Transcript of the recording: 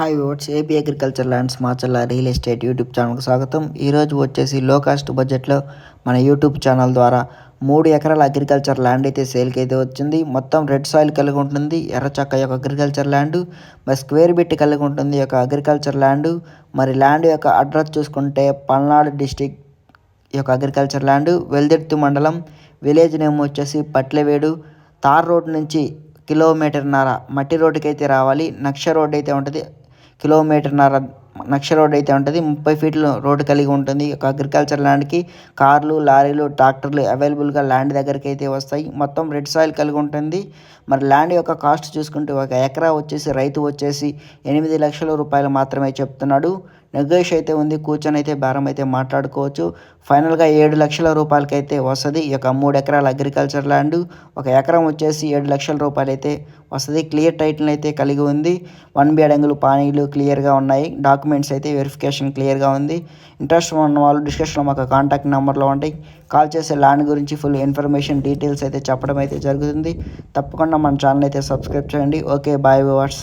Hi oats AP agriculture lands Macherla real estate YouTube ఛానల్కి స్వాగతం. ఈరోజు వచ్చేసి లో కాస్ట్ బడ్జెట్లో మన యూట్యూబ్ ఛానల్ ద్వారా మూడు ఎకరాల అగ్రికల్చర్ ల్యాండ్ అయితే సేల్కి అయితే వచ్చింది. మొత్తం రెడ్ సాయిల్ కలిగి ఉంటుంది ఎర్రచక్క యొక్క అగ్రికల్చర్ ల్యాండ్ మరి స్క్వేర్ బిట్ కలిగి ఉంటుంది యొక్క అగ్రికల్చర్ ల్యాండ్ మరి ల్యాండ్ యొక్క అడ్రస్ చూసుకుంటే పల్నాడు డిస్టిక్ యొక్క అగ్రికల్చర్ ల్యాండ్ వెల్దెర్తి మండలం విలేజ్ నేమ్ వచ్చేసి పట్లవేడు తార్ రోడ్ నుంచి కిలోమీటర్న్నర మట్టి రోడ్డుకి అయితే రావాలి నక్ష రోడ్ అయితే ఉంటుంది కిలోమీటర్న్నర నక్ష రోడ్ అయితే ఉంటుంది. ముప్పై ఫీట్లు రోడ్డు కలిగి ఉంటుంది. ఒక అగ్రికల్చర్ ల్యాండ్కి కార్లు లారీలు ట్రాక్టర్లు అవైలబుల్గా ల్యాండ్ దగ్గరికి అయితే వస్తాయి. మొత్తం రెడ్ సాయిల్ కలిగి ఉంటుంది. మరి ల్యాండ్ యొక్క కాస్ట్ చూసుకుంటే ఒక ఎకరా వచ్చేసి రైతు వచ్చేసి ఎనిమిది లక్షల రూపాయలు మాత్రమే చెప్తున్నాడు. నెగోష్ అయితే ఉంది కూర్చొని అయితే బేరం అయితే మాట్లాడుకోవచ్చు. ఫైనల్గా ఏడు లక్షల రూపాయలకైతే వస్తుంది ఈ యొక్క మూడు ఎకరాల అగ్రికల్చర్ ల్యాండ్ ఒక ఎకరం వచ్చేసి ఏడు లక్షల రూపాయలు అయితే వస్తుంది క్లియర్ టైటిల్ అయితే కలిగి ఉంది. వన్ బి అడంగులు పానీలు క్లియర్గా ఉన్నాయి డాక్యుమెంట్స్ అయితే వెరిఫికేషన్ క్లియర్గా ఉంది. ఇంట్రెస్ట్ ఉన్న వాళ్ళు డిస్కషన్లో మాకు కాంటాక్ట్ నెంబర్లో ఉంటాయి కాల్ చేసే ల్యాండ్ గురించి ఫుల్ ఇన్ఫర్మేషన్ డీటెయిల్స్ అయితే చెప్పడం అయితే జరుగుతుంది. తప్పకుండా మన ఛానల్ అయితే సబ్స్క్రైబ్ చేయండి. Okay bye viewers.